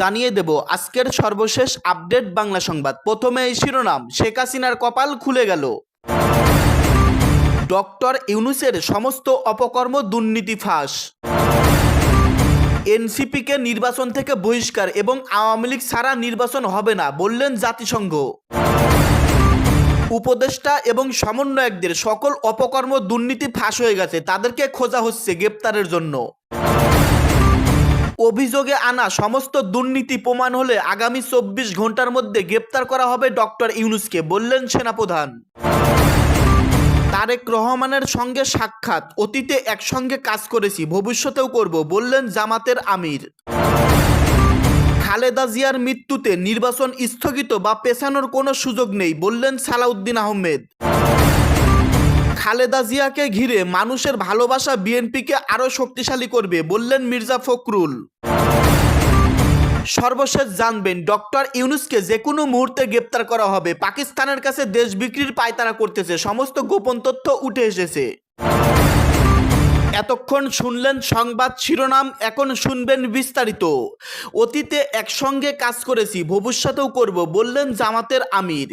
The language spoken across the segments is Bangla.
জানিয়ে দেব, আজকের সর্বশেষ আপডেট বাংলা সংবাদ। প্রথমে এই শিরোনাম, শেখ হাসিনার কপাল খুলে গেল। ডক্টর ইউনুসের সমস্ত অপকর্ম দুর্নীতি ফাঁস। এনসিপিকে নির্বাচন থেকে বহিষ্কার এবং আওয়ামী লীগ ছাড়া নির্বাচন হবে না, বললেন জাতিসংঘ। উপদেষ্টা এবং সমন্বয়কদের সকল অপকর্ম দুর্নীতি ফাঁস হয়ে গেছে, তাদেরকে খোঁজা হচ্ছে গ্রেপ্তারের জন্য। অভিযোগে আনা সমস্ত দুর্নীতি প্রমাণ হলে আগামী চব্বিশ ঘণ্টার মধ্যে গ্রেপ্তার করা হবে ডক্টর ইউনুসকে, বললেন সেনাপ্রধান। তারেক রহমানের সঙ্গে সাক্ষাৎ, অতীতে একসঙ্গে কাজ করেছি, ভবিষ্যতেও করব, বললেন জামাতের আমির। খালেদা জিয়ার মৃত্যুতে নির্বাচন স্থগিত বা পেছানোর কোনো সুযোগ নেই, বললেন সালাউদ্দিন আহমেদ। খালেদা জিয়াকে ঘিরে মানুষের ভালোবাসা বিএনপিকে আরও শক্তিশালী করবে, বললেন মির্জা ফখরুল। সর্বশেষ জানবেন, ডক্টর ইউনুসকে যে কোনো মুহূর্তে গ্রেপ্তার করা হবে। পাকিস্তানের কাছে দেশ বিক্রির পায়তারা করতেছে, সমস্ত গোপন তথ্য উঠে এসেছে। এতক্ষণ শুনলেন সংবাদ শিরোনাম, এখন শুনবেন বিস্তারিত। অতীতে একসঙ্গে কাজ করেছি, ভবিষ্যতেও করব, বললেন জামাতের আমির।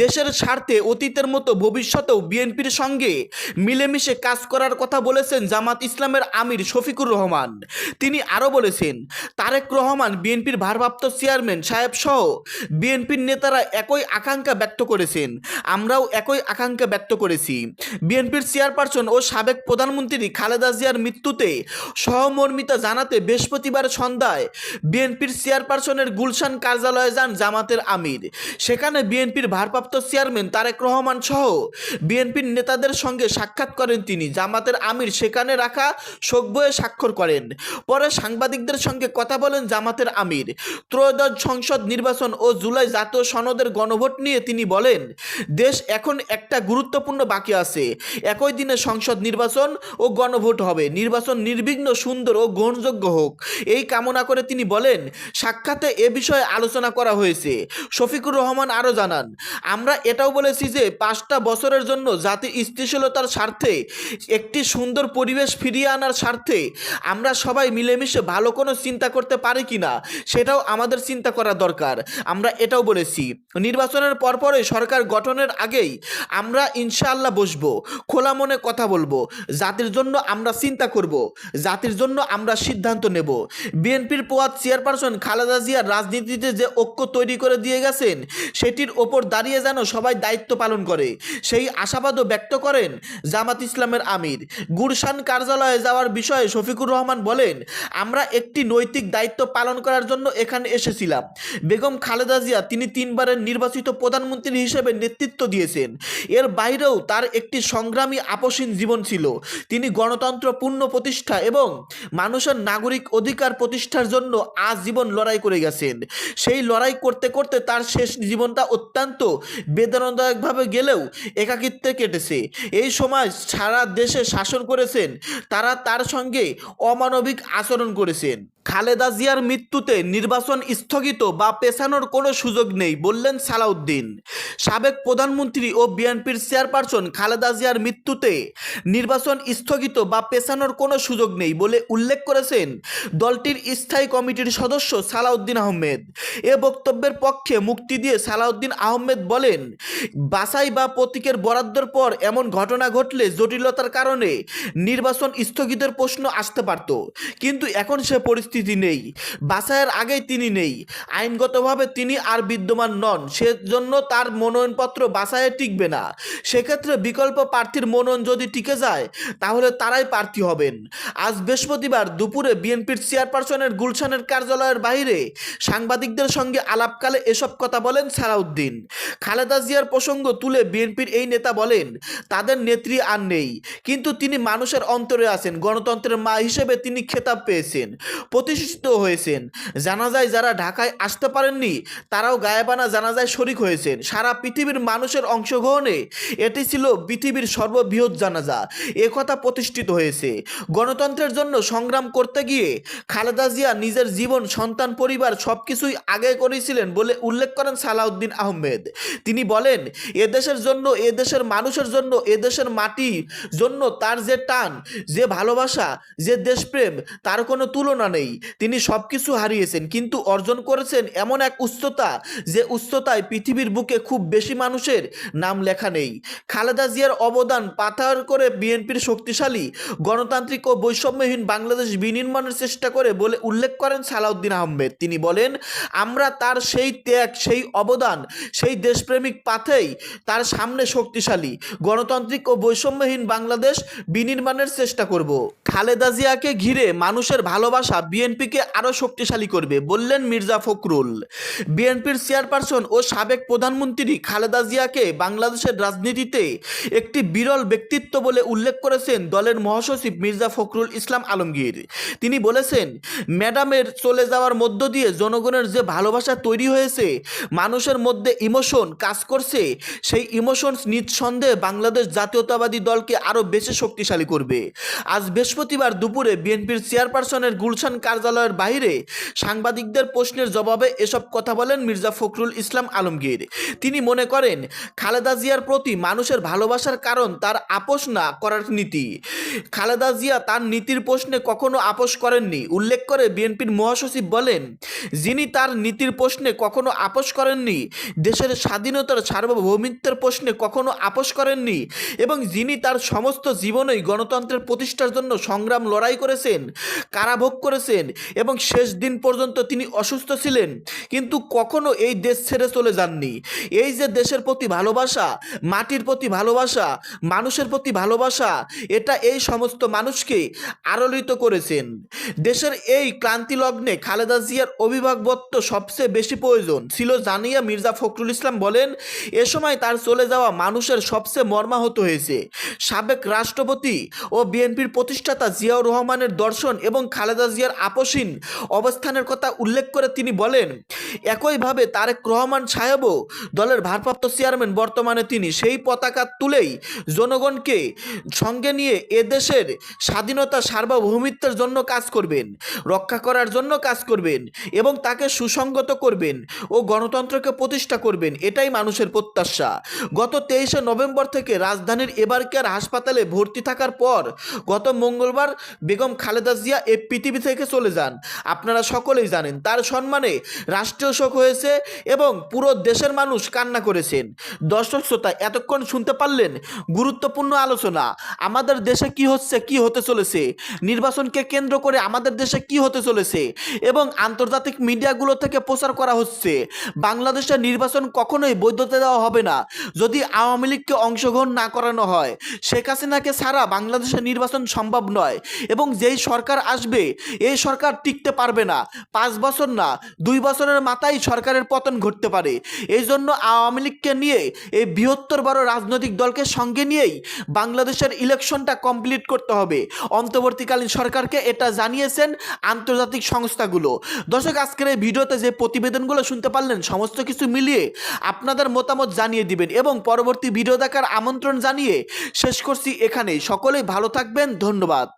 দেশের স্বার্থে অতীতের মতো, ভবিষ্যতেও বিএনপির সঙ্গে মিলেমিশে কাজ করার কথা বলেছেন জামাত ইসলামের আমির শফিকুর রহমান। তিনি আরও বলেছেন, তারেক রহমান, বিএনপির ভারপ্রাপ্ত চেয়ারম্যান সাহেব সহ বিএনপির নেতারা একই আকাঙ্ক্ষা ব্যক্ত করেছেন, আমরাও একই আকাঙ্ক্ষা ব্যক্ত করেছি। বিএনপির চেয়ারপারসন ও সাবেক প্রধানমন্ত্রী খালেদা জিয়ার মৃত্যুতে সহমর্মিতা জানাতে বৃহস্পতিবার সন্ধ্যায় বিএনপির চেয়ারপারসনের গুলশান কার্যালয়ে যান জামাতের আমির। সেখানে বিএনপির ভারপ্রাপ্ত চেয়ারম্যান তারেক রহমান সহ বিএনপির নেতাদের সঙ্গে সাক্ষাৎ করেন তিনি। জামাতের আমির সেখানে রাখা শোক বইয়ে স্বাক্ষর করেন। পরে সাংবাদিকদের সঙ্গে কথা বলেন জামাতের আমির। ত্রয়োদশ সংসদ নির্বাচন ও জুলাই জাতীয় সনদের গণভোট নিয়ে তিনি বলেন, দেশ এখন একটা গুরুত্বপূর্ণ বাকি আছে। একই দিনে সংসদ নির্বাচন ও গণভোট হবে। নির্বাচন নির্বিঘ্ন সুন্দর ও গ্রহণযোগ্য হোক। এই কামনা করে তিনি বলেন, সাক্ষাতে এ বিষয়ে আলোচনা করা হয়েছে। শফিকুর রহমান আরও জানান, আমরা এটাও বলেছি যে পাঁচটা বছরের জন্য জাতির স্থিতিশীলতার স্বার্থে, একটি সুন্দর পরিবেশ ফিরিয়ে আনার স্বার্থে, আমরা সবাই মিলেমিশে ভালো কোনো চিন্তা করতে পারি কি না, সেটাও আমাদের চিন্তা করা দরকার। আমরা এটাও বলেছি, নির্বাচনের পরপরে সরকার গঠনের আগেই আমরা ইনশাআল্লাহ বসবো। খোলা মনে কথা বলব। জাতির জন্য আমরা চিন্তা করব। জাতির জন্য আমরা সিদ্ধান্ত নেব। বিএনপির পোয়াত চেয়ারপারসন খালেদা জিয়ার রাজনীতিতে যে ঐক্য তৈরি করে দিয়ে গেছেন, সেটির ওপর দাঁড়িয়ে যেন সবাই দায়িত্ব পালন করে। সেই আশাবাদও ব্যক্ত করেন জামাত ইসলামের আমির। গুরশান কার্যালয়ে যাওয়ার বিষয়ে শফিকুর রহমান বলেন, আমরা একটি নৈতিক দায়িত্ব পালন করার জন্য এখানে এসেছিলাম। বেগম খালেদা জিয়া তিনি তিনবারের নির্বাচিত প্রধানমন্ত্রী হিসেবে নেতৃত্ব দিয়েছেন। এর বাইরেও তার একটি সংগ্রামী আপসীন জীবন ছিল। তিনি গণতন্ত্র পূর্ণ প্রতিষ্ঠা এবং মানুষের নাগরিক অধিকার প্রতিষ্ঠার জন্য আজীবন লড়াই করে গেছেন। সেই লড়াই করতে করতে তার শেষ জীবনটা অত্যন্ত বেদনাদায়কভাবে গেলেও একাকিত্বে কেটেছে। এই সময় সারা দেশে শাসন করেছেন, তারা তার সঙ্গে অমানবিক আচরণ করেছেন। খালেদা জিয়ার মৃত্যুতে নির্বাচন স্থগিত বা পেছানোর কোনো সুযোগ নেই বললেন সালাউদ্দিন। সাবেক প্রধানমন্ত্রী ও বিএনপির চেয়ারপারসন খালেদা জিয়ার মৃত্যুতে নির্বাচন স্থগিত বা পেছানোর কোনো সুযোগ নেই বলে উল্লেখ করেছেন দলটির স্থায়ী কমিটির সদস্য সালাউদ্দিন আহমেদ। এ বক্তব্যের পক্ষে মুক্তি দিয়ে সালাউদ্দিন আহমেদ বলেন, বাছাই বা প্রতীকের বরাদ্দর পর এমন ঘটনা ঘটলে জটিলতার কারণে নির্বাচন স্থগিতের প্রশ্ন আসতে পারত। কিন্তু এখন সে পরিস্থিতি নেই। বাছাইয়ের আগেই তিনি নেই। আইনগতভাবে তিনি আর বিদ্যমান নন। সেজন্য তার মনোনয়নপত্র বাছাইয়ে টিকবে না। সেক্ষেত্রে বিকল্প প্রার্থীর মনোনয়ন যদি টিকে যায়, তাহলে তারাই প্রার্থী হবেন। আজ বৃহস্পতিবার দুপুরে বিএনপির চেয়ারপারসনের গুলশানের কার্যালয়ের বাইরে সাংবাদিকদের সঙ্গে আলাপকালে এসব কথা বলেন সালাউদ্দিন। খালেদা জিয়ার প্রসঙ্গ তুলে বিএনপির এই নেতা বলেন, তাদের নেত্রী আর নেই, কিন্তু তিনি মানুষের অন্তরে আছেন, গণতন্ত্রের মা হিসেবে তিনি খেতাব পেয়েছেন, প্রতিষ্ঠিত হয়েছেন। জানাজায় যারা ঢাকায় আসতে পারেননি, তারাও গায়েবানা জানাজায় শরিক হয়েছেন। সারা পৃথিবীর মানুষের অংশগ্রহণে এটি ছিল পৃথিবীর সর্ববৃহৎ জানাজা। একথা প্রতিষ্ঠিত বঞ্চিত হয়েছে। গণতন্ত্রের জন্য সংগ্রাম করতে গিয়ে খালেদা জিয়া নিজের জীবন, সন্তান, পরিবার সব কিছুই আগে করেছিলেন বলে উল্লেখ করেন সালাউদ্দিন আহমেদ। তিনি বলেন, এদেশের জন্য, এদেশের মানুষের জন্য, এদেশের মাটির জন্য তার যে টান, যে ভালোবাসা, যে দেশপ্রেম, তার কোনো তুলনা নেই। তিনি সব কিছু হারিয়েছেন, কিন্তু অর্জন করেছেন এমন এক উচ্চতা যে উচ্চতায় পৃথিবীর বুকে খুব বেশি মানুষের নাম লেখা নেই। খালেদা জিয়ার অবদান পাথার করে বিএনপির শক্তিশালী গণতান্ত্রিক ও বৈষম্যহীন বাংলাদেশ বিনির্মাণের চেষ্টা করে বলে উল্লেখ করেন সালাউদ্দিন আহমেদ। তিনি বলেন, আমরা তার সেই ত্যাগ, সেই অবদান, সেই দেশপ্রেমিক পাথেই তার সামনে শক্তিশালী। গণতান্ত্রিক ও বৈষম্যহীন বাংলাদেশ বিনির্মাণের চেষ্টা করব। খালেদা জিয়াকে ঘিরে মানুষের ভালোবাসা বিএনপিকে আরও শক্তিশালী করবে, বললেন মির্জা ফখরুল। বিএনপির চেয়ারপারসন ও সাবেক প্রধানমন্ত্রী খালেদা জিয়াকে বাংলাদেশের রাজনীতিতে একটি বিরল ব্যক্তিত্ব বলে উল্লেখ করেছেন দলের মহাসচিব মির্জা ফখরুল ইসলাম আলমগীর। তিনি বলেছেন, ম্যাডামের চলে যাওয়ার মধ্য দিয়ে জনগণের যে ভালোবাসা তৈরি হয়েছে, মানুষের মধ্যে ইমোশন কাজ করছে, সেই ইমোশনস নিঃসন্দেহে বাংলাদেশ জাতীয়তাবাদী দলকে আরও বেশি শক্তিশালী করবে। আজ বৃহস্পতিবার দুপুরে বিএনপির চেয়ারপারসনের গুলশান কার্যালয়ের বাইরে সাংবাদিকদের প্রশ্নের জবাবে এসব কথা বলেন মির্জা ফখরুল ইসলাম আলমগীর। তিনি মনে করেন, খালেদা জিয়ার প্রতি মানুষের ভালোবাসার কারণ তার আপোষ না করার নীতি। খালেদা জিয়া তার নীতির প্রশ্নে কখনো আপোষ করেননি। উল্লেখ করে বিএনপির মহাসচিব বলেন, যিনি তার নীতির প্রশ্নে কখনো আপোষ করেননি, দেশের স্বাধীনতার সার্বভৌমিত্বের প্রশ্নে কখনো আপোষ করেননি এবং যিনি তার সমস্ত জীবনেই গণতন্ত্রের প্রতিষ্ঠার জন্য সংগ্রাম লড়াই করেছেন, কারাভোগ করেছেন এবং শেষ দিন পর্যন্ত তিনি অসুস্থ ছিলেন, কিন্তু কখনো এই দেশ ছেড়ে চলে যাননি। এই যে দেশের প্রতি ভালোবাসা, মাটির প্রতি ভালোবাসা, মানুষের প্রতি ভালোবাসা, এটা এই সমস্ত মানুষকে আলোড়িত করেছেন। দেশের এই ক্লান্তি লগ্নে খালেদা জিয়ার অভিভাবকত্ব সবচেয়ে বেশি প্রয়োজন ছিল জানিয়া মির্জা ফখরুল ইসলাম বলেন, এ সময় তার চলে যাওয়া মানুষের সবচেয়ে মর্মাহত হয়েছে। সাবেক রাষ্ট্রপতি ও বিএনপির প্রতিষ্ঠাতা জিয়াউর রহমানের দর্শন এবং খালেদা জিয়ার আপসীন অবস্থানের কথা উল্লেখ করে তিনি বলেন, একইভাবে তারেক রহমান সাহেবও দলের ভারপ্রাপ্ত চেয়ারম্যান বর্তমানে তিনি সেই পতাকা তুলেই জনগণকে সঙ্গে নিয়ে এদেশের স্বাধীনতা সার্বভৌমিত্বের জন্য কাজ করবেন, রক্ষা করার জন্য কাজ করবেন এবং তাকে সুসংগত করবেন ও গণতন্ত্রকে প্রতিষ্ঠা করবেন, এটাই মানুষের প্রত্যাশা। গত তেইশে নভেম্বর থেকে রাজধানীর এবারকেয়ার হাসপাতালে ভর্তি থাকার পর গত মঙ্গলবার বেগম খালেদা জিয়া এ পৃথিবী থেকে চলে যান। আপনারা সকলেই জানেন, তার সম্মানে রাষ্ট্রীয় শোক হয়েছে এবং পুরো দেশের মানুষ কান্না করেছেন। দর্শক শ্রোতা, এতক্ষণ শুনতে পারলেন গুরুত্বপূর্ণ আলোচনা। আমাদের দেশে কি হচ্ছে, কি হতে চলেছে? নির্বাচনকে কেন্দ্র করে আমাদের দেশে কি হতে চলেছে? এবং আন্তর্জাতিক মিডিয়াগুলো থেকে প্রচার করা হচ্ছে, বাংলাদেশের নির্বাচন কখনোই বৈধতা দেওয়া হবে না। যদি আওয়ামী লীগকে অংশগ্রহণ না করানো হয়, শেখ হাসিনাকে ছাড়া বাংলাদেশের নির্বাচন সম্ভব নয়। এবং যেই সরকার আসবে, এই সরকার টিকতে পারবে না। পাঁচ বছর না, দুই বছরের মাথায় সরকারের পতন ঘটতে পারে। এই জন্য আওয়ামী লীগকে নিয়ে এই বৃহত্তর বড় রাজনৈতিক দলকে সঙ্গে নিয়েই বাংলাদেশের ইলেকশনটা কমপ্লিট করতে হবে। অন্তর্বর্তীকালীন সরকারকে এটা জানিয়েছেন আন্তর্জাতিক সংস্থাগুলো। দর্শক, আজকের এই ভিডিওতে যে প্রতিবেদনগুলো শুনতে পারলেন, সমস্ত কিছু মিলিয়ে আপনাদের মতামত জানিয়ে দিবেন এবং পরবর্তী ভিডিও দেখার আমন্ত্রণ জানিয়ে শেষ করছি এখানে সকলেই ভালো থাকবেন। ধন্যবাদ।